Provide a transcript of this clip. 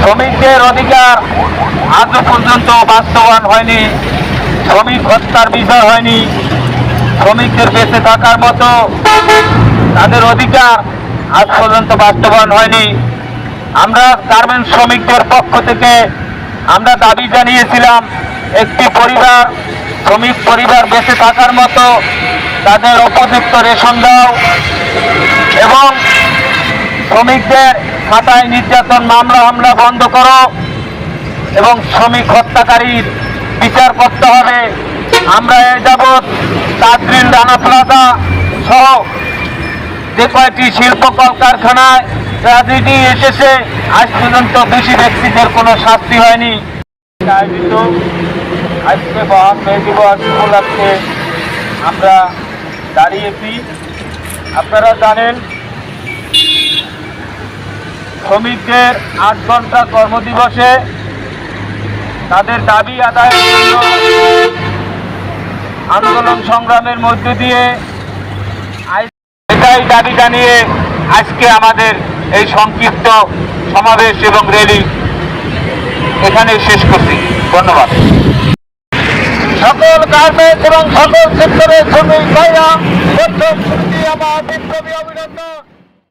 শ্রমিকদের অধিকার আজও পর্যন্ত বাস্তবায়ন হয়নি, শ্রমিক হত্যার বিষয় হয়নি, শ্রমিকদের বেঁচে থাকার মতো তাদের অধিকার আজ পর্যন্ত বাস্তবায়ন হয়নি। আমরা গার্মেন্টস শ্রমিকদের পক্ষ থেকে আমরা দাবি জানিয়েছিলাম, একটি পরিবার, শ্রমিক পরিবার বেঁচে থাকার মতো তাদের উপযুক্ত রেশন দাও এবং শ্রমিকদের খাতায় নির্যাতন, মামলা, হামলা বন্ধ করো এবং শ্রমিক হত্যাকারীর বিচার করতে হবে। আমরা এ যাবৎ তাজরিল রানা প্লাজা সহ যে কয়েকটি শিল্প কলকারখানায় ট্রাজেডি এসেছে, আজ পর্যন্ত দোষী ব্যক্তিদের কোনো শাস্তি হয়নি। আয়োজিত আজকে মহান মে দিবস উপলক্ষে আমরা দাঁড়িয়েছি। আপনারা জানেন শ্রমিকদের আট ঘণ্টা কর্মদিবসে তাদের দাবি আদায়ের জন্য আন্দোলন সংগ্রামের মধ্য দিয়ে এটাই দাবি জানিয়ে আজকে আমাদের এই সংক্ষিপ্ত সমাবেশ এবং র্যালি এখানে শেষ করছি। ধন্যবাদ। সকল গার্মেন্টস এবং সকল সেক্টরের শ্রমিক ভাইরা প্রথম আমার বিপ্লবী অভিনন্দন।